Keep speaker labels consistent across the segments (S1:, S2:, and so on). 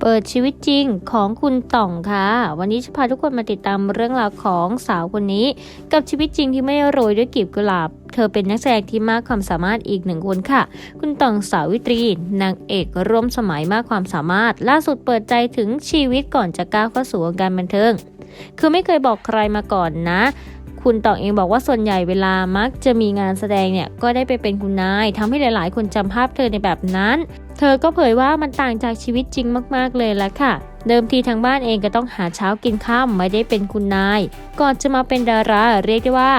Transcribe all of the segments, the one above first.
S1: เปิดชีวิตจริงของคุณต่องค่ะ วันนี้จะพาทุกคนมาติดตามเรื่องราวของสาวคนนี้ กับชีวิตจริงที่ไม่โรยด้วยกลีบกุหลาบ เธอเป็นนักแสดงที่มากความสามารถอีกหนึ่งคนค่ะ คุณต่องสาวิตรี นางเอกร่วมสมัยมากความสามารถ ล่าสุดเปิดใจถึงชีวิตก่อนจะก้าวเข้าสู่วงการบันเทิง คือไม่เคยบอกใครมาก่อนนะ คุณต่องเองบอกว่าส่วนใหญ่เวลามักจะมีงานแสดงเนี่ยก็ได้ไปเป็นคุณนายทำให้หลาย ๆ คนจำภาพเธอในแบบนั้น เธอก็เผยว่ามันต่างจากชีวิตจริงมาก ๆ เลยละค่ะเดิมทีทางบ้านเองก็ต้องหาเช้ากินข้ามไม่ได้เป็นคุณนาย ก่อนจะมาเป็นดาราเรียกได้ว่า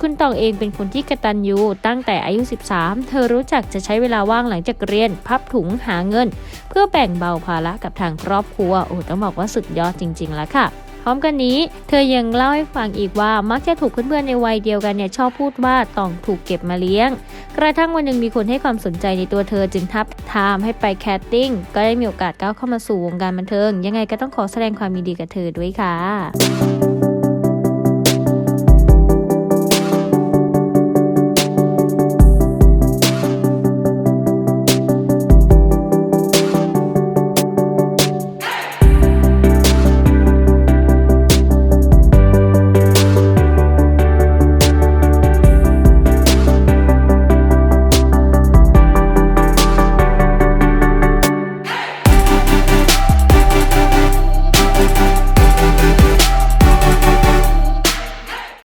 S1: คุณตองเองเป็นคนที่กระตันยูตั้งแต่อายุ 13 เธอรู้จักจะใช้เวลาว่างหลังจากเรียน พับถุงหาเงิน เพื่อแบ่งเบาภาระกับทางครอบครัวโอ้ต้องบอกว่าสุดยอดจริง ๆ แล้วค่ะ พร้อมกันนี้เธอยังเล่าให้ฟังอีกว่ามักจะถูกเพื่อนๆในวัยเดียวกันเนี่ยชอบพูดว่าตองถูกเก็บมาเลี้ยง กระทั่งวันหนึ่งมีคนให้ความสนใจในตัวเธอจึงทับทามให้ไปแคสติ้งก็ได้มีโอกาสก้าวเข้ามาสู่วงการบันเทิง ยังไงก็ต้องขอแสดงความยินดีกับเธอด้วยค่ะ